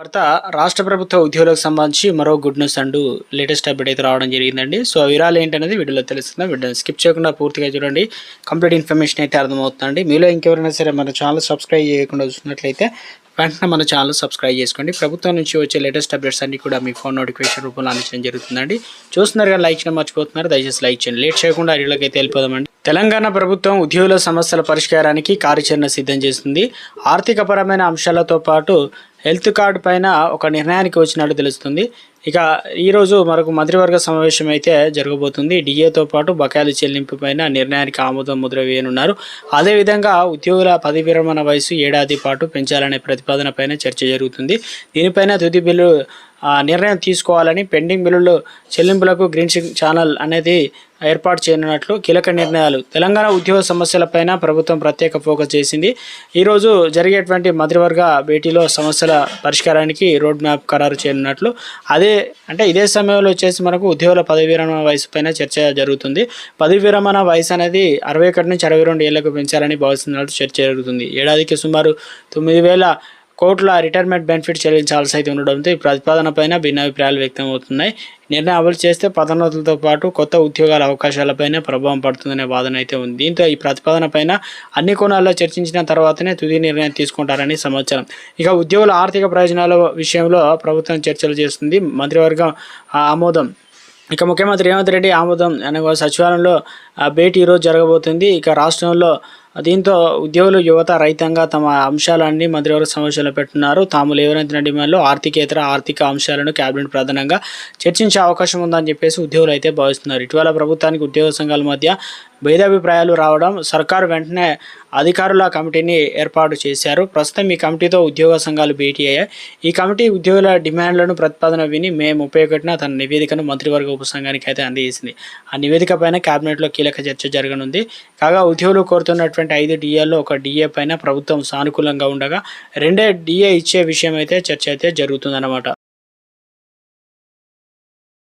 భర్త రాష్ట్ర ప్రభుత్వ ఉద్యోగులకు సంబంధించి మరో గుడ్ న్యూస్ అంటూ లేటెస్ట్ అప్డేట్ అయితే రావడం జరిగిందండి. సో ఆ వివరాలు ఏంటనేది వీడియోలో తెలుస్తుంది. వీడియో స్కిప్ చేయకుండా పూర్తిగా చూడండి. కంప్లీట్ ఇన్ఫర్మేషన్ అయితే అర్థమవుతుందండి. మీలో ఇంకెవరైనా సరే మన ఛానల్ సబ్స్క్రైబ్ చేయకుండా చూసినట్లయితే వెంటనే మన ఛానల్ సబ్స్క్రైబ్ చేసుకోండి. ప్రభుత్వం నుంచి వచ్చే లేటెస్ట్ అప్డేట్స్ అన్ని కూడా మీ ఫోన్ నోటిఫికేషన్ రూపంలో అందించడం జరుగుతుందండి. చూస్తున్నారు కానీ లైక్ చేయడం మర్చిపోతున్నారు. దయచేసి లైక్ చేయండి. లేట్ చేయకుండా అడిగిలోకి అయితే వెళ్ళిపోదామండి. తెలంగాణ ప్రభుత్వం ఉద్యోగుల సమస్యల పరిష్కారానికి కార్యాచరణ సిద్ధం చేస్తుంది ఆర్థికపరమైన అంశాలతో పాటు హెల్త్ కార్డు పైన ఒక నిర్ణయానికి వచ్చినట్టు తెలుస్తుంది. ఇక ఈరోజు మరొక మంత్రివర్గ సమావేశం అయితే జరగబోతుంది. డిఏతో పాటు బకాయిల చెల్లింపు పైన నిర్ణయానికి ఆమోదం ముద్ర వేయనున్నారు. అదేవిధంగా ఉద్యోగుల పదవి విరమణ వయసు ఏడాది పాటు పెంచాలనే ప్రతిపాదన పైన చర్చ జరుగుతుంది. దీనిపైన తుది బిల్లు నిర్ణయం తీసుకోవాలని పెండింగ్ బిల్లులు చెల్లింపులకు గ్రీన్ ఛానల్ అనేది ఏర్పాటు చేయనున్నట్లు కీలక నిర్ణయాలు తెలంగాణ ఉద్యోగ సమస్యలపైన ప్రభుత్వం ప్రత్యేక ఫోకస్ చేసింది. ఈరోజు జరిగేటువంటి మంత్రివర్గ భేటీలో సమస్యల పరిష్కారానికి రోడ్ మ్యాప్ ఖరారు చేయనున్నట్లు. అదే అంటే ఇదే సమయంలో వచ్చేసి మనకు ఉద్యోగుల పదవి విరమణ వయసు పైన చర్చ జరుగుతుంది. పదవి విరమణ వయసు అనేది అరవై ఒకటి నుంచి అరవై రెండు ఏళ్ళకు పెంచాలని భావిస్తున్నట్లు చర్చ జరుగుతుంది. ఏడాదికి సుమారు తొమ్మిది వేల కోర్టులో రిటైర్మెంట్ బెనిఫిట్ చెల్లించాల్సి అయితే ఉండడంతో ఈ ప్రతిపాదన పైన భిన్నాభిప్రాయాలు వ్యక్తం అవుతున్నాయి నిర్ణయం అమలు చేస్తే పదోన్నతులతో పాటు కొత్త ఉద్యోగాల అవకాశాలపైన ప్రభావం పడుతుందనే వాదన అయితే ఉంది. దీంతో ఈ ప్రతిపాదన పైన అన్ని కోణాల్లో చర్చించిన తర్వాతనే తుది నిర్ణయం తీసుకుంటారని సమాచారం. ఇక ఉద్యోగుల ఆర్థిక ప్రయోజనాల విషయంలో ప్రభుత్వం చర్చలు చేస్తుంది. మంత్రివర్గం ఆమోదం. ఇక ముఖ్యమంత్రి రేవంత్ రెడ్డి ఆమోదం అనగా సచివాలయంలో భేటీ ఈరోజు జరగబోతుంది. ఇక రాష్ట్రంలో దీంతో ఉద్యోగులు యువత రైతంగా తమ అంశాలన్నీ మంత్రివర్గ సమావేశంలో పెట్టున్నారు. తాము లేవనెత్తిన డిమాండ్లు ఆర్థికేతర ఆర్థిక అంశాలను కేబినెట్ ప్రధానంగా చర్చించే అవకాశం ఉందని చెప్పేసి ఉద్యోగులు అయితే భావిస్తున్నారు. ఇటీవల ప్రభుత్వానికి ఉద్యోగ సంఘాల మధ్య భేదాభిప్రాయాలు రావడం సర్కారు వెంటనే అధికారుల కమిటీని ఏర్పాటు చేశారు. ప్రస్తుతం ఈ కమిటీతో ఉద్యోగ సంఘాలు భేటీ అయ్యాయి. ఈ కమిటీ ఉద్యోగుల డిమాండ్లను ప్రతిపాదన విని మే ముప్పై ఒకటిన తన నివేదికను మంత్రివర్గ ఉపసంఘానికి అయితే అందజేసింది. ఆ నివేదిక పైన కేబినెట్లో కీలక చర్చ జరగనుంది. కాగా ఉద్యోగులు కోరుతున్నటువంటి ఐదు డిఏల్లో ఒక డిఏ పైన ప్రభుత్వం సానుకూలంగా ఉండగా రెండే డిఏ ఇచ్చే విషయం అయితే చర్చ అయితే జరుగుతుందన్నమాట.